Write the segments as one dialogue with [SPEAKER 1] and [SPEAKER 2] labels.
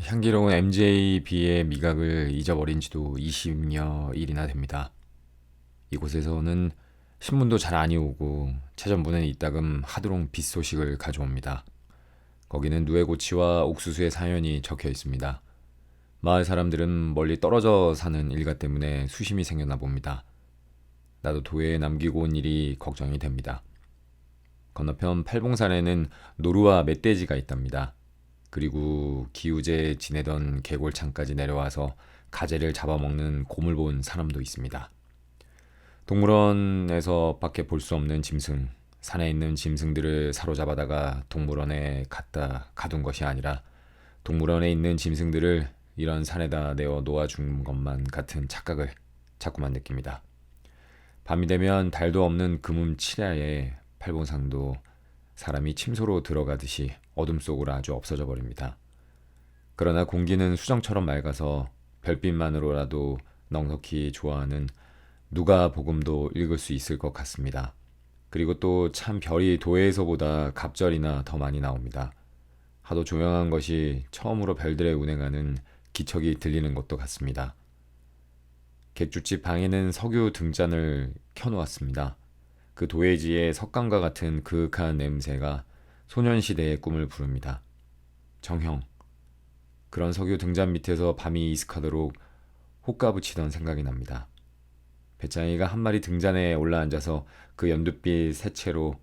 [SPEAKER 1] 향기로운 MJB의 미각을 잊어버린 지도 20여 일이나 됩니다. 이곳에서는 신문도 잘 아니 오고 최전부는 이따금 하도롱 빚 소식을 가져옵니다. 거기는 누에고치와 옥수수의 사연이 적혀 있습니다. 마을 사람들은 멀리 떨어져 사는 일가 때문에 수심이 생겼나 봅니다. 나도 도에 남기고 온 일이 걱정이 됩니다. 건너편 팔봉산에는 노루와 멧돼지가 있답니다. 그리고 기우제 지내던 개골창까지 내려와서 가재를 잡아먹는 곰을 본 사람도 있습니다. 동물원에서 밖에 볼 수 없는 짐승, 산에 있는 짐승들을 사로잡아다가 동물원에 갖다 가둔 것이 아니라 동물원에 있는 짐승들을 이런 산에다 내어 놓아준 것만 같은 착각을 자꾸만 느낍니다. 밤이 되면 달도 없는 금음 칠야에 팔봉산도 사람이 침소로 들어가듯이 어둠 속으로 아주 없어져 버립니다. 그러나 공기는 수정처럼 맑아서 별빛만으로라도 넉넉히 좋아하는 누가 복음도 읽을 수 있을 것 같습니다. 그리고 또 참 별이 도에서보다 갑절이나 더 많이 나옵니다. 하도 조용한 것이 처음으로 별들의 운행하는 기척이 들리는 것도 같습니다. 객주집 방에는 석유 등잔을 켜놓았습니다. 그 도예지의 석강과 같은 그윽한 냄새가 소년시대의 꿈을 부릅니다. 정형. 그런 석유 등잔 밑에서 밤이 이슥하도록 호가붙이던 생각이 납니다. 배짱이가 한 마리 등잔에 올라앉아서 그 연두빛 새채로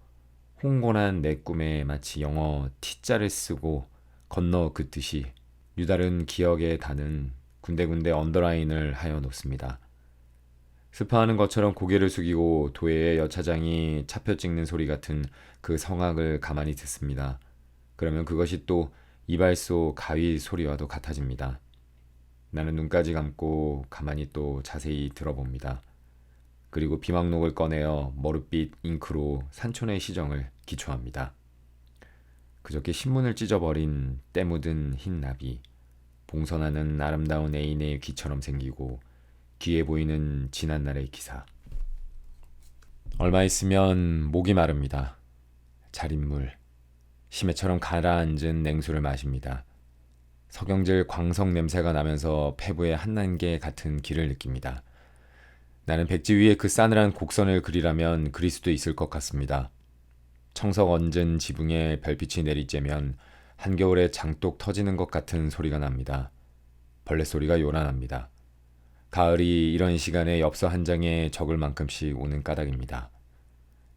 [SPEAKER 1] 홍곤한 내 꿈에 마치 영어 T자를 쓰고 건너 긋듯이 유다른 기억에 다는 군데군데 언더라인을 하여 놓습니다. 스파하는 것처럼 고개를 숙이고 도예의 여차장이 차표 찍는 소리 같은 그 성악을 가만히 듣습니다. 그러면 그것이 또 이발소 가위 소리와도 같아집니다. 나는 눈까지 감고 가만히 또 자세히 들어봅니다. 그리고 비망록을 꺼내어 머릿빛 잉크로 산촌의 시정을 기초합니다. 그저께 신문을 찢어버린 때 묻은 흰 나비, 봉선하는 아름다운 애인의 귀처럼 생기고 귀해 보이는 지난날의 기사. 얼마 있으면 목이 마릅니다. 자린 물, 심해처럼 가라앉은 냉수를 마십니다. 석영질 광석 냄새가 나면서 폐부에 한 난개 같은 기를 느낍니다. 나는 백지 위에 그 싸늘한 곡선을 그리라면 그릴 수도 있을 것 같습니다. 청석 얹은 지붕에 별빛이 내리쬐면 한겨울에 장독 터지는 것 같은 소리가 납니다. 벌레 소리가 요란합니다. 가을이 이런 시간에 엽서 한 장에 적을 만큼씩 오는 까닭입니다.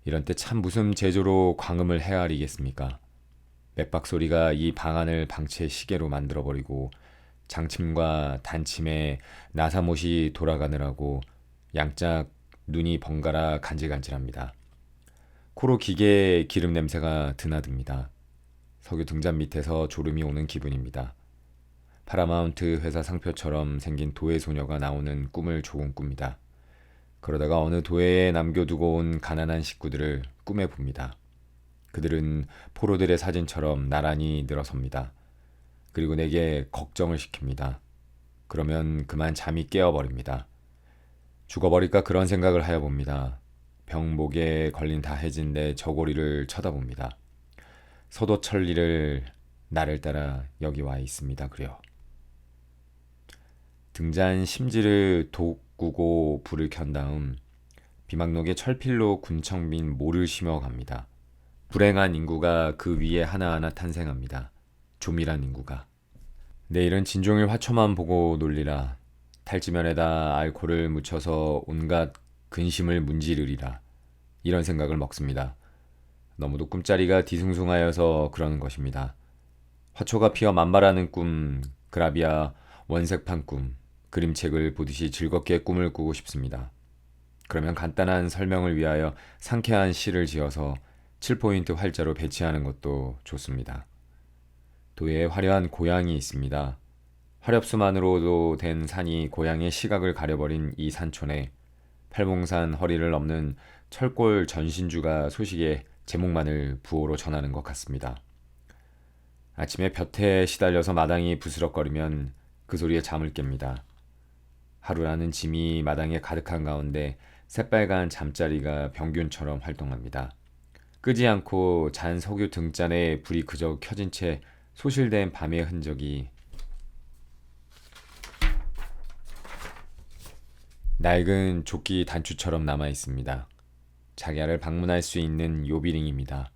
[SPEAKER 1] 이런 때 참 무슨 제조로 광음을 헤아리겠습니까? 맥박 소리가 이 방안을 방치의 시계로 만들어버리고 장침과 단침에 나사못이 돌아가느라고 양짝 눈이 번갈아 간질간질합니다. 코로 기계 기름 냄새가 드나듭니다. 석유 등잔 밑에서 졸음이 오는 기분입니다. 파라마운트 회사 상표처럼 생긴 도예 소녀가 나오는 꿈을 조금 꿉니다. 그러다가 어느 도예에 남겨두고 온 가난한 식구들을 꿈에 봅니다. 그들은 포로들의 사진처럼 나란히 늘어섭니다. 그리고 내게 걱정을 시킵니다. 그러면 그만 잠이 깨어버립니다. 죽어버릴까 그런 생각을 하여 봅니다. 병목에 걸린 다해진 내 저고리를 쳐다봅니다. 서도천리를 나를 따라 여기 와 있습니다. 그려. 등잔 심지를 돋구고 불을 켠 다음 비망록에 철필로 군청민 모를 심어 갑니다. 불행한 인구가 그 위에 하나하나 탄생합니다. 조밀한 인구가. 내일은 진종일 화초만 보고 놀리라. 탈지면에다 알코올을 묻혀서 온갖 근심을 문지르리라. 이런 생각을 먹습니다. 너무도 꿈자리가 뒤숭숭하여서 그러는 것입니다. 화초가 피어 만발하는 꿈, 그라비아 원색판 꿈, 그림책을 보듯이 즐겁게 꿈을 꾸고 싶습니다. 그러면 간단한 설명을 위하여 상쾌한 시를 지어서 7포인트 활자로 배치하는 것도 좋습니다. 도에 화려한 고향이 있습니다. 화렵수만으로도 된 산이 고향의 시각을 가려버린 이 산촌에 팔봉산 허리를 넘는 철골 전신주가 소식에 제목만을 부호로 전하는 것 같습니다. 아침에 볕에 시달려서 마당이 부스럭거리면 그 소리에 잠을 깹니다. 하루라는 짐이 마당에 가득한 가운데 새빨간 잠자리가 병균처럼 활동합니다. 끄지 않고 잔 석유 등잔에 불이 그저 켜진 채 소실된 밤의 흔적이 낡은 조끼 단추처럼 남아 있습니다. 자기야를 방문할 수 있는 요비링입니다.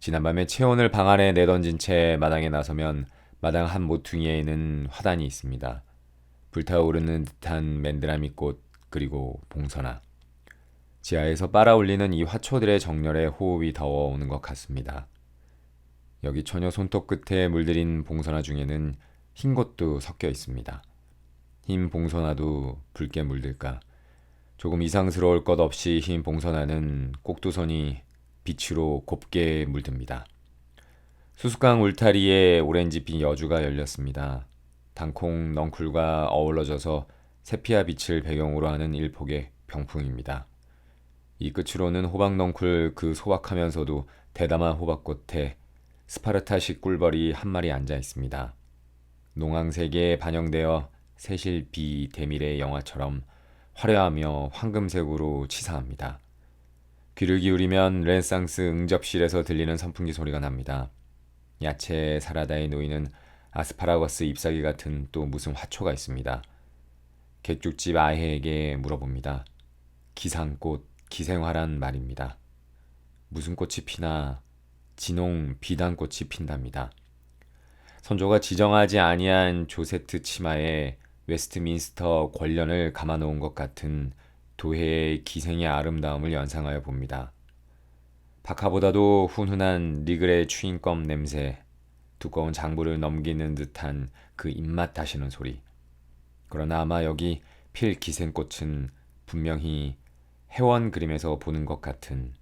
[SPEAKER 1] 지난밤에 체온을 방 안에 내던진 채 마당에 나서면 마당 한 모퉁이에는 화단이 있습니다. 불타오르는 듯한 맨드라미 꽃 그리고 봉선화. 지하에서 빨아올리는 이 화초들의 정렬에 호흡이 더워오는 것 같습니다. 여기 처녀 손톱 끝에 물들인 봉선화 중에는 흰 것도 섞여 있습니다. 흰 봉선화도 붉게 물들까. 조금 이상스러울 것 없이 흰 봉선화는 꼭두선이 빛으로 곱게 물듭니다. 수수깡 울타리에 오렌지빛 여주가 열렸습니다. 당콩 넝쿨과 어우러져서 세피아 빛을 배경으로 하는 일폭의 병풍입니다. 이 끝으로는 호박 넝쿨 그 소박하면서도 대담한 호박꽃에 스파르타식 꿀벌이 한 마리 앉아 있습니다. 농황색에 반영되어 세실 비 대밀의 영화처럼 화려하며 황금색으로 치사합니다. 귀를 기울이면 렌상스 응접실에서 들리는 선풍기 소리가 납니다. 야채 사라다에 놓이는 아스파라거스 잎사귀 같은 또 무슨 화초가 있습니다. 개죽집 아해에게 물어봅니다. 기상꽃, 기생화란 말입니다. 무슨 꽃이 피나 진홍 비단꽃이 핀답니다. 선조가 지정하지 아니한 조세트 치마에 웨스트민스터 권련을 감아놓은 것 같은 도해의 기생의 아름다움을 연상하여 봅니다. 박하보다도 훈훈한 리글의 추인껌 냄새, 두꺼운 장부를 넘기는 듯한 그 입맛 다시는 소리. 그러나 아마 여기 필 기생꽃은 분명히 해원 그림에서 보는 것 같은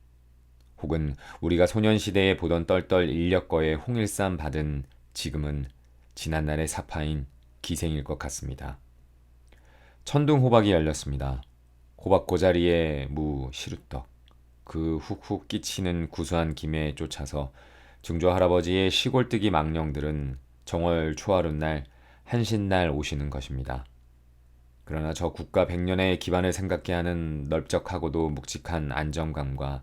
[SPEAKER 1] 혹은 우리가 소년시대에 보던 떨떨 인력거의 홍일산 받은 지금은 지난날의 사파인 기생일 것 같습니다. 천둥 호박이 열렸습니다. 호박 고자리에 무 시루떡 그 훅훅 끼치는 구수한 김에 쫓아서 증조 할아버지의 시골뜨기 망령들은 정월 초하룻 날 한신날 오시는 것입니다. 그러나 저 국가 백년의 기반을 생각게 하는 넓적하고도 묵직한 안정감과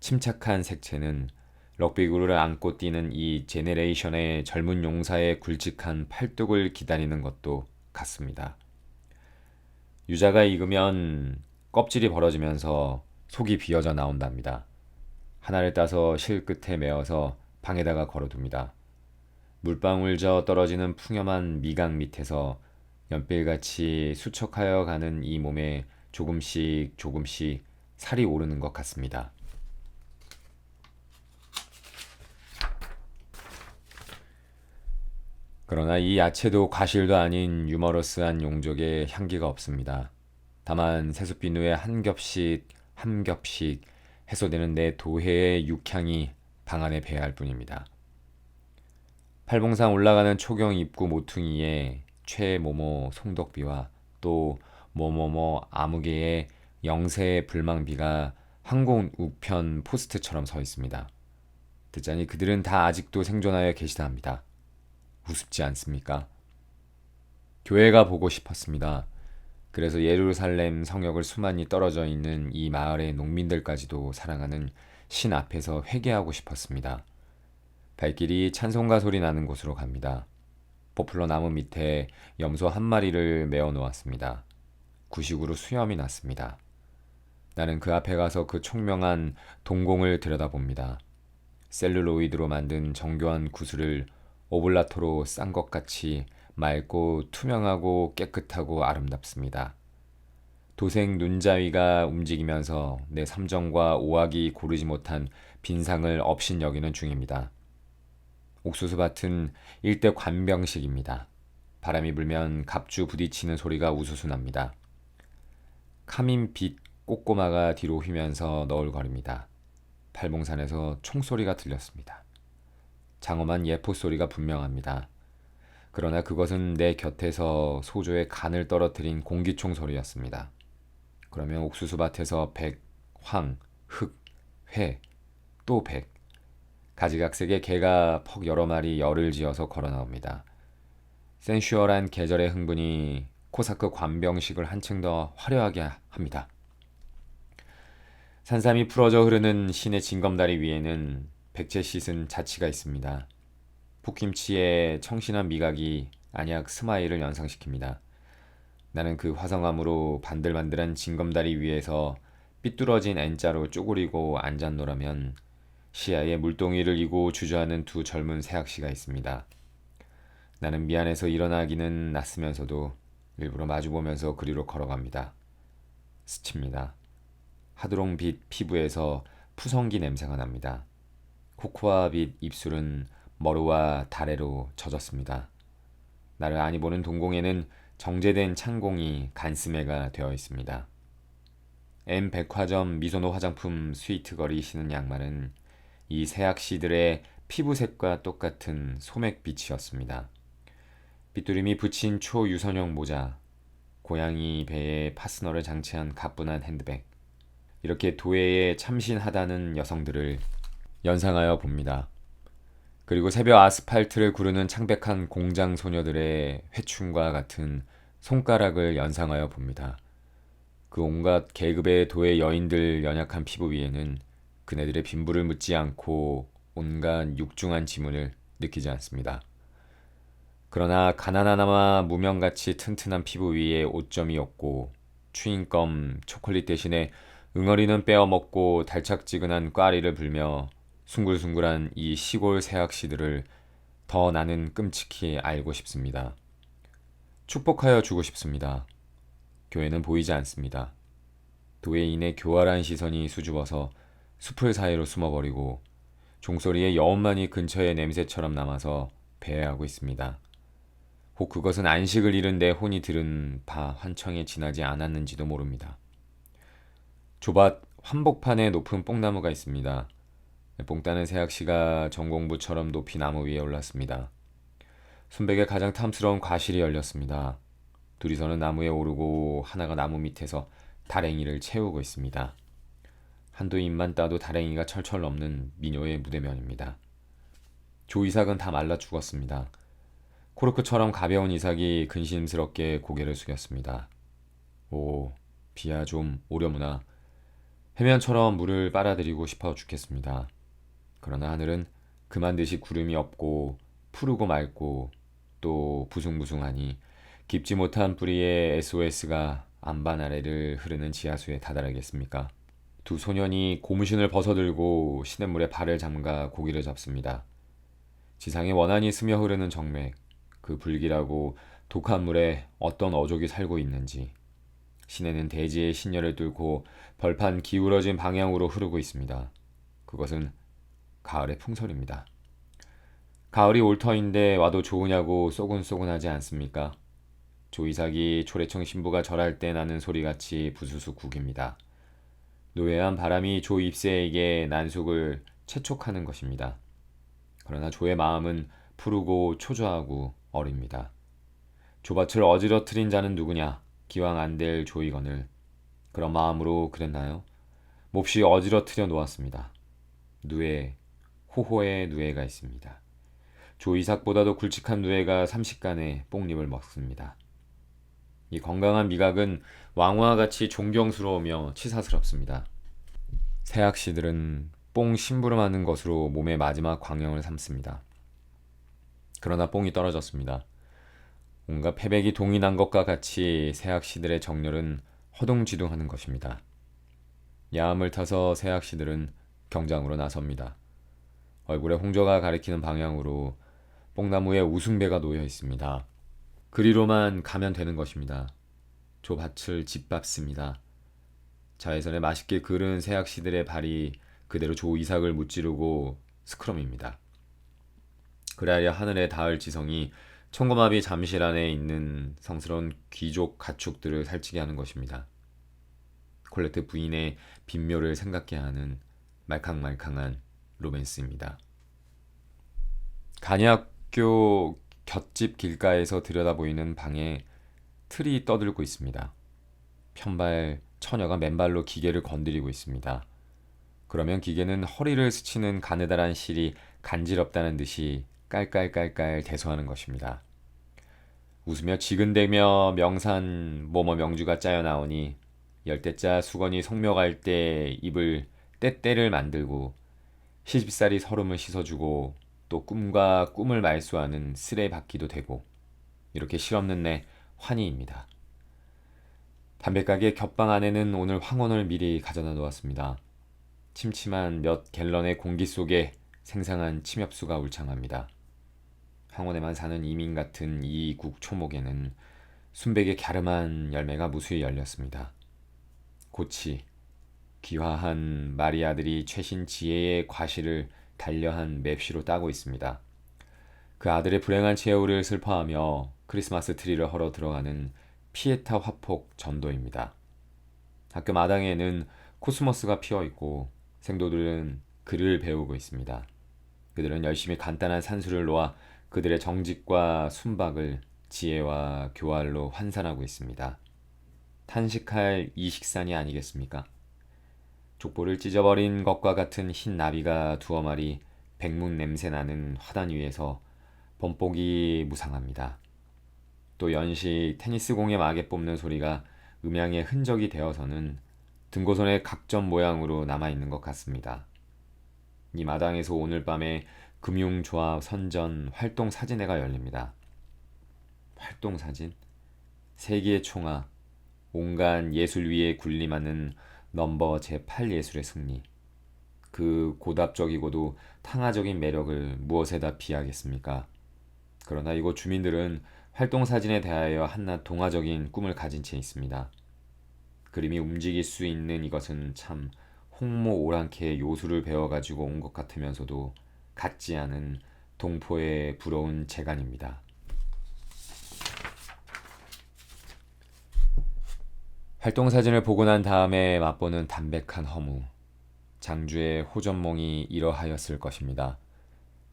[SPEAKER 1] 침착한 색채는 럭비구를 안고 뛰는 이 제네레이션의 젊은 용사의 굵직한 팔뚝을 기다리는 것도 같습니다. 유자가 익으면 껍질이 벌어지면서 속이 비어져 나온답니다. 하나를 따서 실 끝에 메어서 방에다가 걸어둡니다. 물방울 져 떨어지는 풍염한 미각 밑에서 연필같이 수척하여 가는 이 몸에 조금씩 조금씩 살이 오르는 것 같습니다. 그러나 이 야채도 과실도 아닌 유머러스한 용적의 향기가 없습니다. 다만 세숫비누에 한 겹씩 한 겹씩 해소되는 내 도해의 육향이 방 안에 배할 뿐입니다. 팔봉산 올라가는 초경 입구 모퉁이에 최모모 송덕비와 또 뭐뭐뭐 아무개의 영세의 불망비가 항공 우편 포스트처럼 서 있습니다. 듣자니 그들은 다 아직도 생존하여 계시다 합니다. 우습지 않습니까? 교회가 보고 싶었습니다. 그래서 예루살렘 성역을 수만이 떨어져 있는 이 마을의 농민들까지도 사랑하는 신 앞에서 회개하고 싶었습니다. 발길이 찬송가 소리 나는 곳으로 갑니다. 포플러 나무 밑에 염소 한 마리를 메어 놓았습니다. 구식으로 수염이 났습니다. 나는 그 앞에 가서 그 총명한 동공을 들여다봅니다. 셀룰로이드로 만든 정교한 구슬을 오블라토로 싼 것 같이 맑고 투명하고 깨끗하고 아름답습니다. 도생 눈자위가 움직이면서 내 삼정과 오악이 고르지 못한 빈상을 업신 여기는 중입니다. 옥수수밭은 일대 관병식입니다. 바람이 불면 갑주 부딪히는 소리가 우수수 납니다. 카민빛 꼬꼬마가 뒤로 휘면서 너울거립니다. 팔봉산에서 총소리가 들렸습니다. 장엄한 예포 소리가 분명합니다. 그러나 그것은 내 곁에서 소조의 간을 떨어뜨린 공기총 소리였습니다. 그러면 옥수수밭에서 백, 황, 흑, 회, 또 백. 가지각색의 개가 퍽 여러 마리 열을 지어서 걸어 나옵니다. 센슈얼한 계절의 흥분이 코사크 관병식을 한층 더 화려하게 합니다. 산삼이 풀어져 흐르는 신의 징검다리 위에는 백제 씻은 자치가 있습니다. 풋김치의 청신한 미각이 안약 스마일을 연상시킵니다. 나는 그 화성암으로 반들반들한 징검다리 위에서 삐뚤어진 N자로 쪼그리고 앉았노라면 시야에 물동이를 이고 주저하는 두 젊은 새학시가 있습니다. 나는 미안해서 일어나기는 낯으면서도 일부러 마주보면서 그리로 걸어갑니다. 스칩니다. 하드롱빛 피부에서 푸성기 냄새가 납니다. 코코아빛 입술은 머루와 다래로 젖었습니다. 나를 아니 보는 동공에는 정제된 창공이 간스매가 되어 있습니다. M 백화점 미소노 화장품 스위트거리 신은 양말은 이 새학시들의 피부색과 똑같은 소맥빛이었습니다. 빗두림이 붙인 초유선형 모자, 고양이 배에 파스너를 장치한 가뿐한 핸드백, 이렇게 도회에 참신하다는 여성들을 연상하여 봅니다. 그리고 새벽 아스팔트를 구르는 창백한 공장 소녀들의 회충과 같은 손가락을 연상하여 봅니다. 그 온갖 계급의 도의 여인들 연약한 피부 위에는 그네들의 빈부를 묻지 않고 온갖 육중한 지문을 느끼지 않습니다. 그러나 가난하나마 무명같이 튼튼한 피부 위에 오점이 없고 추인껌, 초콜릿 대신에 응어리는 빼어먹고 달착지근한 꽈리를 불며 숭글숭글한 이 시골 새학시들을 더 나는 끔찍히 알고 싶습니다. 축복하여 주고 싶습니다. 교회는 보이지 않습니다. 도회인의 교활한 시선이 수줍어서 숲을 사이로 숨어버리고 종소리의 여운만이 근처의 냄새처럼 남아서 배회하고 있습니다. 혹 그것은 안식을 잃은 내 혼이 들은 바 환청에 지나지 않았는지도 모릅니다. 조밭 환복판에 높은 뽕나무가 있습니다. 뽕 따는 새학시가 전공부처럼 높이 나무 위에 올랐습니다. 순백의 가장 탐스러운 과실이 열렸습니다. 둘이서는 나무에 오르고 하나가 나무 밑에서 다랭이를 채우고 있습니다. 한두 입만 따도 다랭이가 철철 넘는 미녀의 무대면입니다. 조 이삭은 다 말라 죽었습니다. 코르크처럼 가벼운 이삭이 근심스럽게 고개를 숙였습니다. 오, 비야 좀 오려무나. 해면처럼 물을 빨아들이고 싶어 죽겠습니다. 그러나 하늘은 그만 듯이 구름이 없고 푸르고 맑고 또 부숭부숭하니 깊지 못한 뿌리의 SOS가 안반 아래를 흐르는 지하수에 다다르겠습니까? 두 소년이 고무신을 벗어들고 시냇물에 발을 잠가 고기를 잡습니다. 지상에 원한이 스며 흐르는 정맥, 그 불길하고 독한 물에 어떤 어족이 살고 있는지, 시내는 대지의 신녀를 뚫고 벌판 기울어진 방향으로 흐르고 있습니다. 그것은 가을의 풍설입니다. 가을이 올 터인데 와도 좋으냐고 쏘근쏘근하지 않습니까? 조이삭이 초래청 신부가 절할 때 나는 소리같이 부수수 국입니다. 노예한 바람이 조 입새에게 난속을 채촉하는 것입니다. 그러나 조의 마음은 푸르고 초조하고 어립니다. 조밭을 어지러뜨린 자는 누구냐? 기왕 안 될 조이건을 그런 마음으로 그랬나요? 몹시 어지러뜨려 놓았습니다. 누에, 호호의 누에가 있습니다. 조이삭보다도 굵직한 누에가 삼식간에 뽕잎을 먹습니다. 이 건강한 미각은 왕화와 같이 존경스러우며 치사스럽습니다. 새학시들은 뽕 심부름하는 것으로 몸의 마지막 광영을 삼습니다. 그러나 뽕이 떨어졌습니다. 온갖 패백이 동인한 것과 같이 새학시들의 정렬은 허둥지둥하는 것입니다. 야함을 타서 새학시들은 경장으로 나섭니다. 얼굴에 홍조가 가리키는 방향으로 뽕나무에 우승배가 놓여 있습니다. 그리로만 가면 되는 것입니다. 조 밭을 짓밟습니다. 자외선에 맛있게 그른 새학시들의 발이 그대로 조 이삭을 무찌르고 스크럼입니다. 그래야 하늘에 닿을 지성이 청고마비 잠실 안에 있는 성스러운 귀족 가축들을 살찌게 하는 것입니다. 콜레트 부인의 빈묘를 생각게 하는 말캉말캉한 로맨스입니다. 간이학교 곁집 길가에서 들여다 보이는 방에 틀이 떠들고 있습니다. 편발 처녀가 맨발로 기계를 건드리고 있습니다. 그러면 기계는 허리를 스치는 가느다란 실이 간지럽다는 듯이 깔깔깔깔 대소하는 것입니다. 웃으며 지근대며 명산 뭐뭐 명주가 짜여 나오니 열대자 수건이 성묘갈 때 입을 떼떼를 만들고 시집살이 서름을 씻어주고 또 꿈과 꿈을 말소하는 쓰레 받기도 되고 이렇게 실없는 내 환희입니다. 담배가게 겹방 안에는 오늘 황혼을 미리 가져다 놓았습니다. 침침한 몇 갤런의 공기 속에 생생한 침엽수가 울창합니다. 황혼에만 사는 이민 같은 이 국 초목에는 순백의 갸름한 열매가 무수히 열렸습니다. 고치, 귀화한 마리아들이 최신 지혜의 과실을 단려한 맵시로 따고 있습니다. 그 아들의 불행한 최후를 슬퍼하며 크리스마스 트리를 헐어 들어가는 피에타 화폭 전도입니다. 학교 마당에는 코스모스가 피어 있고 생도들은 글을 배우고 있습니다. 그들은 열심히 간단한 산수를 놓아 그들의 정직과 순박을 지혜와 교활로 환산하고 있습니다. 탄식할 이 식산이 아니겠습니까? 족보를 찢어버린 것과 같은 흰 나비가 두어 마리 백문 냄새 나는 화단 위에서 범복이 무상합니다. 또 연시 테니스공의 막에 뽑는 소리가 음향의 흔적이 되어서는 등고선의 각점 모양으로 남아있는 것 같습니다. 이 마당에서 오늘 밤에 금융조합 선전 활동 사진회가 열립니다. 활동 사진? 세계의 총아, 온갖 예술 위에 군림하는 넘버 제8 예술의 승리. 그 고답적이고도 탕화적인 매력을 무엇에다 비하겠습니까? 그러나 이곳 주민들은 활동 사진에 대하여 한낱 동화적인 꿈을 가진 채 있습니다. 그림이 움직일 수 있는 이것은 참 홍모 오랑캐 요술을 배워가지고 온 것 같으면서도 같지 않은 동포의 부러운 재간입니다. 활동 사진을 보고 난 다음에 맛보는 담백한 허무. 장주의 호전몽이 이러하였을 것입니다.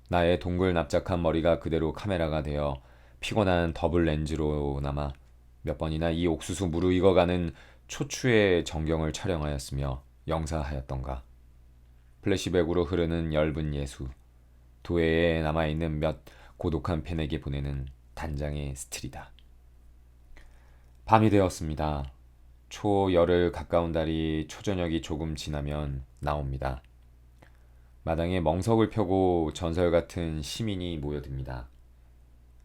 [SPEAKER 1] 나의 동글 납작한 머리가 그대로 카메라가 되어 피곤한 더블 렌즈로 남아 몇 번이나 이 옥수수 무르익어가는 초추의 전경을 촬영하였으며 영사하였던가. 플래시백으로 흐르는 엷은 예수. 도해에 남아있는 몇 고독한 팬에게 보내는 단장의 스틸이다. 밤이 되었습니다. 초열을 가까운 달이 초저녁이 조금 지나면 나옵니다. 마당에 멍석을 펴고 전설 같은 시민이 모여듭니다.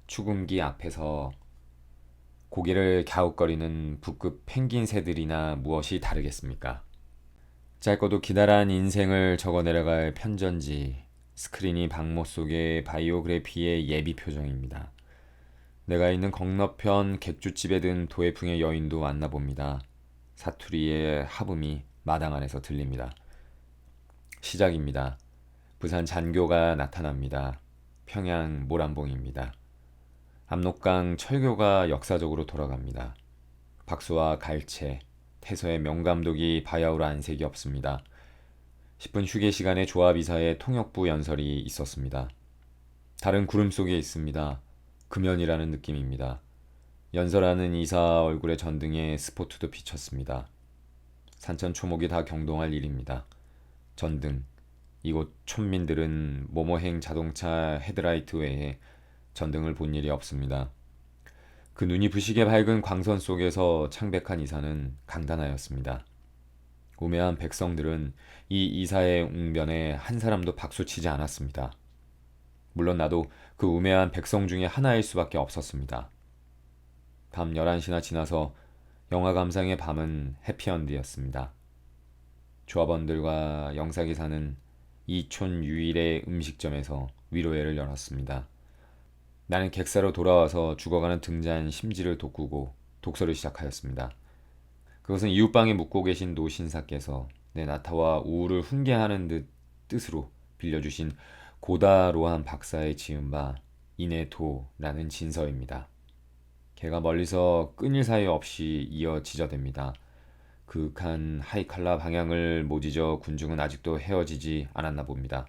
[SPEAKER 1] 추금기 앞에서 고개를 갸웃거리는 북극 펭귄 새들이나 무엇이 다르겠습니까? 짧고도 기다란 인생을 적어 내려갈 편전지, 스크린이 방모 속의 바이오그래피의 예비 표정입니다. 내가 있는 건너편 객주집에 든 도해풍의 여인도 만나봅니다. 사투리의 하붐이 마당 안에서 들립니다. 시작입니다. 부산 잔교가 나타납니다. 평양 모란봉입니다. 압록강 철교가 역사적으로 돌아갑니다. 박수와 갈채, 태서의 명감독이 바야흐로 안색이 없습니다. 10분 휴게 시간에 조합이사의 통역부 연설이 있었습니다. 다른 구름 속에 있습니다. 금연이라는 느낌입니다. 연설하는 이사 얼굴에 전등에 스포트도 비쳤습니다. 산천 초목이 다 경동할 일입니다. 전등. 이곳 촌민들은 모모행 자동차 헤드라이트 외에 전등을 본 일이 없습니다. 그 눈이 부시게 밝은 광선 속에서 창백한 이사는 강단하였습니다. 우매한 백성들은 이 이사의 웅변에 한 사람도 박수치지 않았습니다. 물론 나도 그 우매한 백성 중에 하나일 수밖에 없었습니다. 밤 11시나 지나서 영화 감상의 밤은 해피언드였습니다. 조합원들과 영사기사는 이촌 유일의 음식점에서 위로회를 열었습니다. 나는 객사로 돌아와서 죽어가는 등잔 심지를 돋구고 독서를 시작하였습니다. 그것은 이웃방에 묵고 계신 노신사께서 내 나타와 우울을 훈계하는 듯 뜻으로 빌려주신 고다로한 박사의 지은 바 이네도라는 진서입니다. 개가 멀리서 끊일 사이 없이 이어지저댑니다. 그윽한 하이칼라 방향을 모지저 군중은 아직도 헤어지지 않았나 봅니다.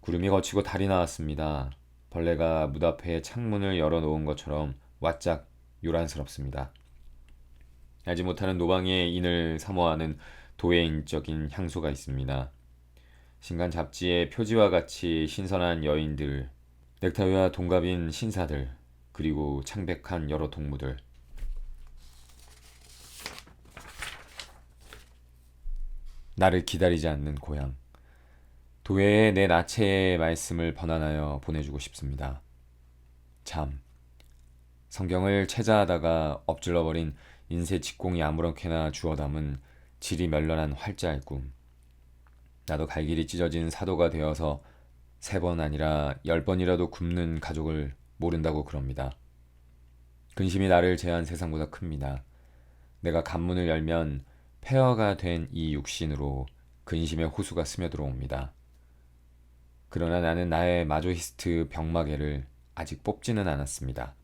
[SPEAKER 1] 구름이 거치고 달이 나왔습니다. 벌레가 문 앞에 창문을 열어놓은 것처럼 왓짝 요란스럽습니다. 알지 못하는 노방의 인을 사모하는 도회인적인 향수가 있습니다. 신간 잡지의 표지와 같이 신선한 여인들, 넥타이와 동갑인 신사들, 그리고 창백한 여러 동무들. 나를 기다리지 않는 고향. 도회에 내 나체의 말씀을 번안하여 보내주고 싶습니다. 참. 성경을 체자하다가 엎질러버린 인쇄 직공이 아무렇게나 주워 담은 질이 멸렬한 활자의 꿈. 나도 갈 길이 찢어진 사도가 되어서 세 번 아니라 열 번이라도 굶는 가족을 모른다고 그럽니다. 근심이 나를 제한 세상보다 큽니다. 내가 간문을 열면 폐허가 된 이 육신으로 근심의 호수가 스며들어옵니다. 그러나 나는 나의 마조히스트 병마개를 아직 뽑지는 않았습니다.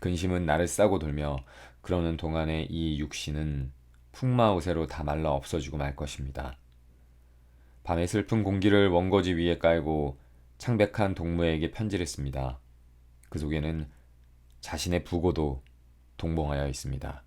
[SPEAKER 1] 근심은 나를 싸고 돌며 그러는 동안에 이 육신은 풍마우세로 다 말라 없어지고 말 것입니다. 밤의 슬픈 공기를 원거지 위에 깔고 창백한 동무에게 편지를 씁니다. 그 속에는 자신의 부고도 동봉하여 있습니다.